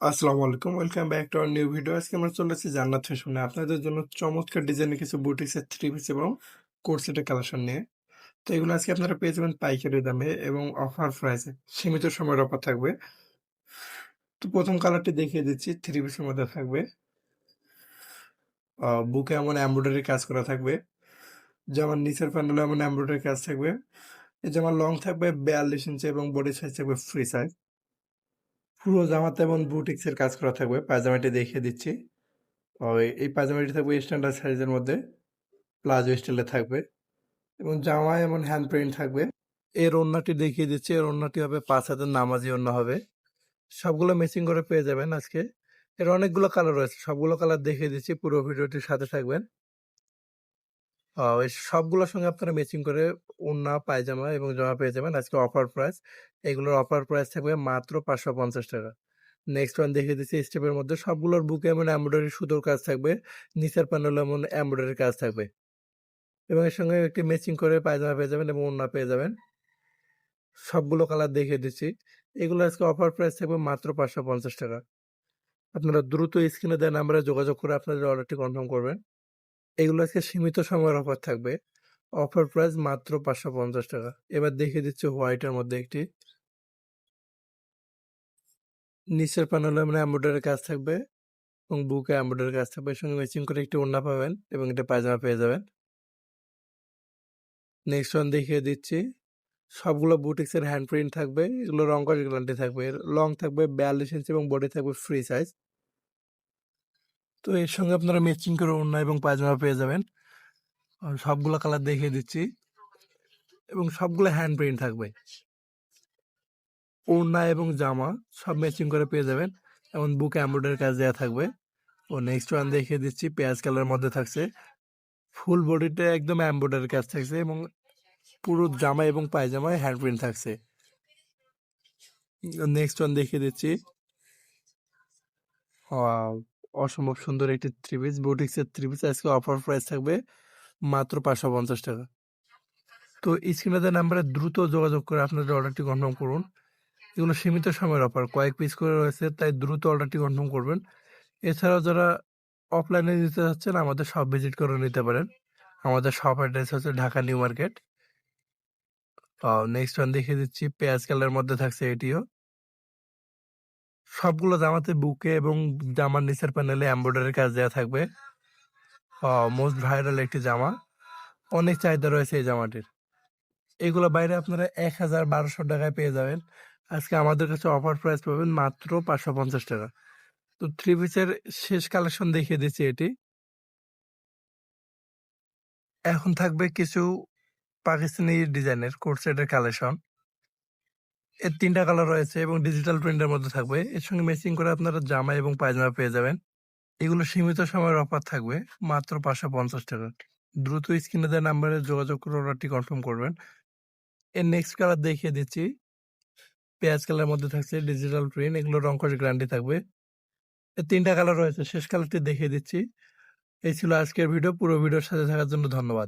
আসসালামু আলাইকুম। Welcome back to our new video আজকে আমরা চলে এসেছি জান্নাত ফ্যাশনে। আপনাদের জন্য চমৎকার ডিজাইনের কিছু বুটিক্সের থ্রি পিস এবং কোট সেটের কালেকশন নিয়ে। তো এগুলো আজকে আপনারা পেয়ে যাবেন পাইকারি দামে এবং অফার প্রাইসে সীমিত সময়ের অফার থাকবে। তো প্রথম কালারটি দেখিয়ে দিচ্ছি। থ্রি পিসের মধ্যে থাকবে। বুকে এমন এমব্রয়ডারি কাজ করা থাকবে। যেমন নিচের প্যানেলে এমন এমব্রয়ডারি কাজ থাকবে। যেমন লং থাকবে বিয়াল্লিশ ইঞ্চি এবং বডি সাইজ থাকবে ফ্রি সাইজ পুরো জামাতে এবং বুটিক্সের কাজ করা থাকবে, পায়জামাটি দেখিয়ে দিচ্ছি। ওই এই পায়জামাটি থাকবে স্ট্যান্ডার্ড সাইজের মধ্যে প্লাজো স্টাইলে থাকবে। এবং জামায় এমন হ্যান্ড প্রিন্ট থাকবে। এর ওড়নাটি দেখিয়ে দিচ্ছি এর ওড়নাটি হবে পাঁচ হাতের নামাজি ওড়না হবে। সবগুলো ম্যাচিং করে পেয়ে যাবেন আজকে। এর অনেকগুলো কালার রয়েছে, সবগুলো কালার দেখিয়ে দিচ্ছি, পুরো ভিডিওটির সাথে থাকবেন। আহ, এই সবগুলোর সঙ্গে আপনারা ম্যাচিং করে ওড়না পায়জামা এবং জামা পেয়ে যাবেন। আজকে অফার প্রাইস। এগুলোর অফার প্রাইস থাকবে মাত্র পাঁচশো পঞ্চাশ টাকা। নেক্সট ওয়ান দেখিয়ে দিচ্ছি স্টেপের মধ্যে। সবগুলোর বুকে এমন এমব্রয়ডারি সুতোর কাজ থাকবে। নিচের প্যানেলে এমন এমব্রয়ডারি কাজ থাকবে। এবং এর সঙ্গে একটি ম্যাচিং করে পায়জামা পেয়ে যাবেন এবং ওড়না পেয়ে যাবেন। সবগুলো কালার দেখিয়ে দিচ্ছি। এগুলো আজকে অফার প্রাইস থাকবে মাত্র পাঁচশো পঞ্চাশ টাকা। আপনারা দ্রুত স্ক্রিনে দেওয়া নাম্বারে যোগাযোগ করে আপনাদের অর্ডারটি কনফার্ম করবেন। এগুলো আজকে সীমিত সময়ের অফার থাকবে। অফার প্রাইস মাত্র পাঁচশো পঞ্চাশ টাকা। এবার দেখিয়ে দিচ্ছি হোয়াইটের মধ্যে একটি। নিচের প্যানেলে মানে এমব্রয়ডারি কাজ থাকবে এবং বুকে এমব্রয়ডারি কাজ থাকবে। এর সঙ্গে ম্যাচিং করে একটি ওড়না পাবেন এবং এটা পায়জামা পেয়ে যাবেন। নেক্সট ওয়ান দেখিয়ে দিচ্ছি। সবগুলো বুটিক্সের হ্যান্ড প্রিন্ট থাকবে। এগুলো রং করার গ্যারান্টি থাকবে। লং থাকবে বিয়াল্লিশ ইঞ্চি এবং বডি থাকবে ফ্রি সাইজ তো এর সঙ্গে আপনারা ম্যাচিং করে ওড়না এবং পায়জামা পেয়ে যাবেন। সবগুলো কালার দেখিয়ে দিচ্ছি। এবং সবগুলো হ্যান্ড প্রিন্ট থাকবে। ওড়না এবং জামা সব ম্যাচিং করে পেয়ে যাবেন। এবং বুকে এমব্রয়ডারি কাজ দেওয়া থাকবে। ও নেক্সট ওয়ান দেখিয়ে দিচ্ছি, পেঁয়াজ কালারের মধ্যে থাকছে। ফুল বডিটা একদম এমব্রয়ডারি কাজ থাকছে এবং পুরো জামা এবং পায়জামায় হ্যান্ড প্রিন্ট থাকছে। নেক্সট ওয়ান দেখিয়ে দিচ্ছি। অসম্ভব সুন্দর একটি থ্রি পিস বুটিক্সের থ্রি পিস আজকে অফার প্রাইস থাকবে মাত্র পাঁচশো পঞ্চাশ টাকা। তো স্ক্রিনে নাম্বারে দ্রুত যোগাযোগ করে আপনাদের অর্ডারটি কনফার্ম করুন। এগুলো সীমিত সময়ের অফার কয়েক পিস করে রয়েছে, তাই দ্রুত অর্ডারটি কনফার্ম করবেন। এছাড়াও যারা অফলাইনে নিতে চাচ্ছেন, আমাদের শপ ভিজিট করে নিতে পারেন। আমাদের শপ অ্যাড্রেস হচ্ছে Dhaka new market. Next one দেখিয়ে দিচ্ছি, পেঁয়াজ কালারের মধ্যে থাকছে এটিও। সবগুলো জামাতে বুকে এবং জামার নিচের প্যানেলে এমব্রয়ডারি কাজ দেওয়া থাকবে। মোস্ট ভাইরাল একটি জামা। অনেক চাহিদা রয়েছে এই জামাটির। এগুলো বাইরে আপনারা এক হাজার বারোশো টাকায় পেয়ে যাবেন। আজকে আমাদের কাছে অফার প্রাইস পাবেন মাত্র পাঁচশো পঞ্চাশ টাকা। তো থ্রি পিসের শেষ কালেকশন দেখিয়ে দিচ্ছি এটি। এখন থাকবে কিছু পাকিস্তানি ডিজাইনের কোট সেটের কালেকশন এর তিনটা কালার রয়েছে এবং ডিজিটাল প্রিন্টের মধ্যে থাকবে। এর সঙ্গে ম্যাচিং করে আপনারা জামা এবং পায়জামা পেয়ে যাবেন। এগুলো সীমিত সময়ের অফার থাকবে, মাত্র পাঁচশো পঞ্চাশ টাকা। দ্রুত স্ক্রিনে নাম্বারে যোগাযোগ করে অর্ডারটি কনফার্ম করবেন। এর নেক্সট কালার দেখিয়ে দিচ্ছি। পেঁয়াজ কালার মধ্যে থাকছে ডিজিটাল প্রিন্ট এগুলো রং করার গ্যারান্টি থাকবে। এর তিনটা কালার রয়েছে, শেষ কালারটি দেখিয়ে দিচ্ছি। এই ছিল আজকের ভিডিও পুরো ভিডিওর সাথে থাকার জন্য ধন্যবাদ।